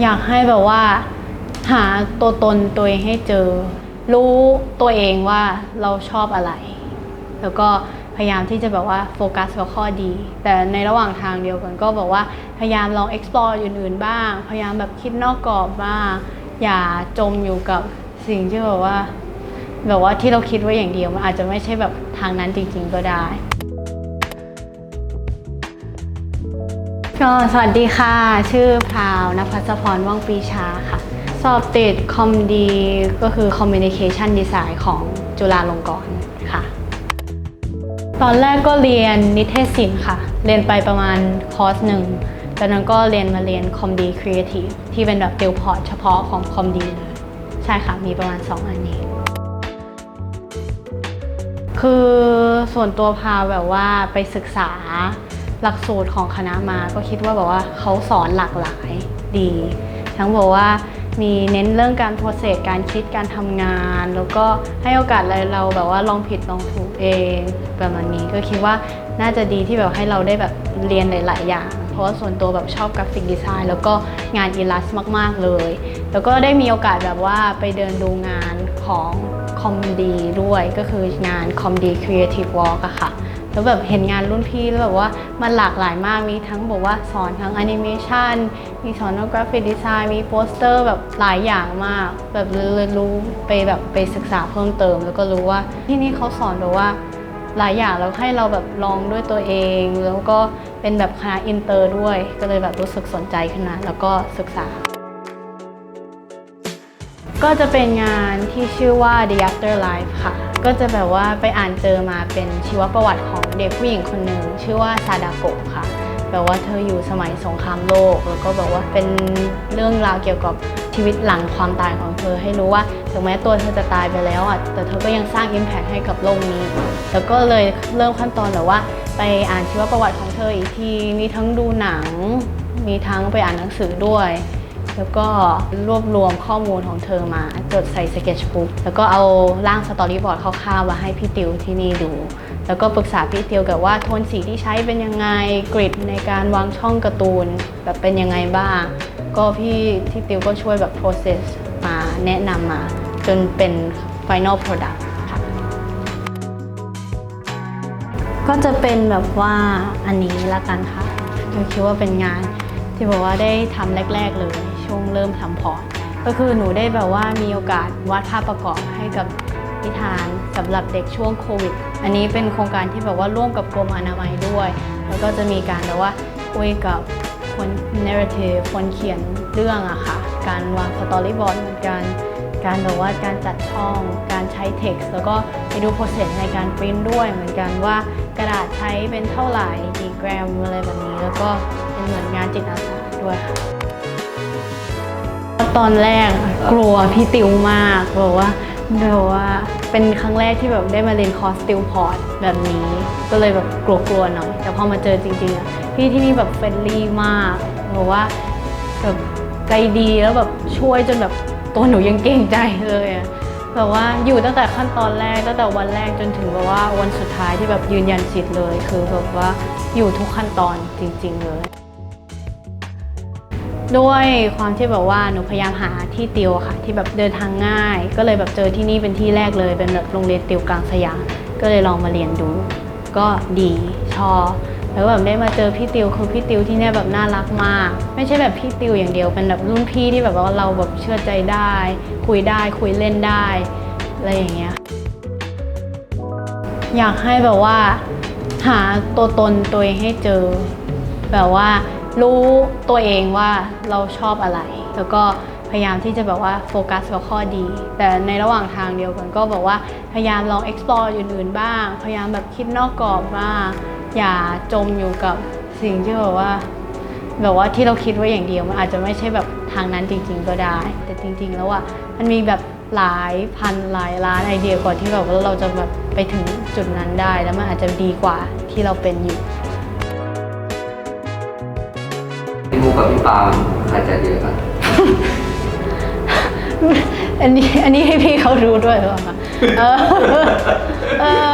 อยากให้แบบว่า หาตัวตนตัวเองให้เจอ รู้ตัวเองว่าเราชอบอะไร แล้วก็พยายามที่จะแบบว่าโฟกัสกับข้อดี แต่ในระหว่างทางเดียวกันก็บอกว่าพยายามลอง explore อื่นๆบ้าง พยายามแบบคิดนอกกรอบบ้างอย่าจมอยู่กับสิ่งที่แบบว่า แบบว่าที่เราคิดไว้อย่างเดียวมันอาจจะไม่ใช่แบบทางนั้นจริง ๆ ก็ได้ ก็สวัสดีค่ะ ชื่อพราวนภัสพรว่องปีชาค่ะ สอบติดคอมดีก็คือ Communication Design ของจุฬาลงกรณ์ค่ะ ตอนแรกก็เรียนนิเทศศิลป์ค่ะ เรียนไปประมาณคอร์สหนึ่งจากนั้นก็เรียนมาเรียนคอมดีครีเอทีฟที่เป็นแบบติวพอร์ตเฉพาะของคอมดีเลยใช่ค่ะ มีประมาณ 2 อันนี้ คือส่วนตัวพาแบบว่าไปศึกษา หลักสูตรของคณะมาก็คิดว่าแบบว่าเขาสอนหลากหลายดี ทั้งบอกว่ามีเน้นเรื่องการโปรเซสการคิดการทำงาน แล้วก็ให้โอกาสเราแบบว่าลองผิดลองถูกเองประมาณนี้ก็คิดว่าน่าจะดีที่แบบให้เราได้แบบเรียนหลาย ๆ อย่าง เพราะว่าส่วนตัวแบบชอบกราฟิกดีไซน์แล้วก็งานอิลัสมาก ๆ เลย แล้วก็ได้มีโอกาสแบบว่าไปเดินดูงานของคอมดีด้วยก็คืองานคอมดีครีเอทีฟวอล์กอะค่ะ แล้วแบบเห็นงานรุ่นพี่แล้วแบบว่ามันหลากหลายมากมีทั้งบอกว่าสอนทั้งแอนิเมชันมีสอนกราฟิกดีไซน์มีโปสเตอร์แบบหลายอย่างมาก แบบเลยรู้ไปแบบไปศึกษาเพิ่มเติม แล้วก็รู้ว่าที่นี่เขาสอนแบบว่าหลายอย่างแล้วให้เราแบบลองด้วยตัวเอง แล้วก็เป็นแบบคณะอินเตอร์ด้วย ก็เลยแบบรู้สึกสนใจขึ้นมาแล้วก็ศึกษา ก็จะเป็นงานที่ชื่อว่า The Afterlife ค่ะ ก็จะแบบว่าไปอ่านเจอมาเป็นชีวประวัติของเด็กผู้หญิงคนหนึ่งชื่อว่าซาดาโกะค่ะแบบว่าเธออยู่สมัยสงครามโลก แล้วก็แบบว่าเป็นเรื่องราวเกี่ยวกับชีวิตหลังความตายของเธอ ให้รู้ว่าถึงแม้ตัวเธอจะตายไปแล้วอะแต่เธอก็ยังสร้าง Impact ให้กับโลกนี้ แล้วก็เลยเริ่มขั้นตอนแบบว่า ไปอ่านชีวประวัติของเธออีกทีมีทั้งดูหนัง มีทั้งไปอ่านหนังสือด้วย แล้วก็รวบรวมข้อมูลของเธอมาจดใส่สเก็ตบุ๊กแล้วก็เอาร่างสตอรี่บอร์ดคร่าวๆมาให้พี่ติวที่นี่ดู แล้วก็ปรึกษาพี่ติวกับว่าโทนสีที่ใช้เป็นยังไงกริดในการวางช่องการ์ตูนแบบเป็นยังไงบ้าง ก็พี่ที่ติวก็ช่วยแบบ process มาแนะนำมา จนเป็น final product ค่ะก็จะเป็นแบบว่าอันนี้ละกันค่ะก็คิดว่าเป็นงานที่บอกว่าได้ทำแรก ๆเลย ช่วงเริ่มทำพอร์ตก็คือหนูได้แบบว่ามีโอกาสวาดภาพประกอบให้กับนิทานสำหรับเด็กช่วงโควิด อันนี้เป็นโครงการที่แบบว่าร่วมกับกรมอนามัยด้วย แล้วก็จะมีการแบบว่าคุยกับคน narrative คนเขียนเรื่องอะค่ะ การวางสตอรี่บอร์ดเหมือนกัน การแบบว่าการจัดช่อง การใช้ text แล้วก็ไปดู process ในการปริ้นด้วยเหมือนกันว่ากระดาษใช้เป็นเท่าไหร่กี่กรัมอะไรแบบนี้ แล้วก็เป็นเหมือนงานจิตอาสาด้วยค่ะ ตอนแรกกลัวพี่ติวมากแบบว่าแบบว่าเป็นครั้งแรกที่แบบได้มาเรียนคอร์สติวพอร์ตแบบนี้ ก็เลยแบบกลัวๆหน่อยแต่พอมาเจอจริงๆอะพี่ที่นี่แบบเฟรนลี่มากแบบว่าแบบใจดีแล้วแบบช่วยจนแบบตัวหนูยังเก่งใจเลยอะแบบว่าอยู่ตั้งแต่ขั้นตอนแรกตั้งแต่วันแรกจนถึงแบบว่าวันสุดท้ายที่แบบยืนยันสิทธิ์เลย คือแบบว่าอยู่ทุกขั้นตอนจริง ๆ เลย ด้วยความที่แบบว่าหนูพยายามหาที่ติวค่ะ ที่แบบเดินทางง่าย ก็เลยแบบเจอที่นี่เป็นที่แรกเลยเป็นแบบโรงเรียนติวกลางสยามก็เลยลองมาเรียนดู ก็ดีชอบแล้วแบบได้มาเจอพี่ติวคือพี่ติวที่เนี่ยแบบน่ารักมาก ไม่ใช่แบบพี่ติวอย่างเดียวเป็นแบบรุ่นพี่ที่แบบว่าเราแบบเชื่อใจได้ คุยได้คุยเล่นได้อะไรอย่างเงี้ยอยากให้แบบว่า หาตัวตนตัวเองให้เจอ แบบว่า รู้ตัวเองว่าเราชอบอะไร แล้วก็พยายามที่จะแบบว่าโฟกัสกับข้อดี แต่ในระหว่างทางเดียวกันก็บอกว่าพยายามลอง explore อื่นๆบ้าง พยายามแบบคิดนอกกรอบบ้างอย่าจมอยู่กับสิ่งที่แบบว่า แบบว่าที่เราคิดไว้อย่างเดียวมันอาจจะไม่ใช่แบบทางนั้นจริง ๆ ก็ได้ แต่จริง ๆ แล้วอะมันมีแบบหลายพันหลายล้านไอเดียกว่าที่แบบว่าเราจะแบบไปถึงจุดนั้นได้ แล้วมันอาจจะดีกว่าที่เราเป็นอยู่ พี่มูกับพี่ปาล์มใครจะเยอะกันอันนี้อันนี้ให้พี่เขารู้ด้วยหรือเปล่าคะเออเออ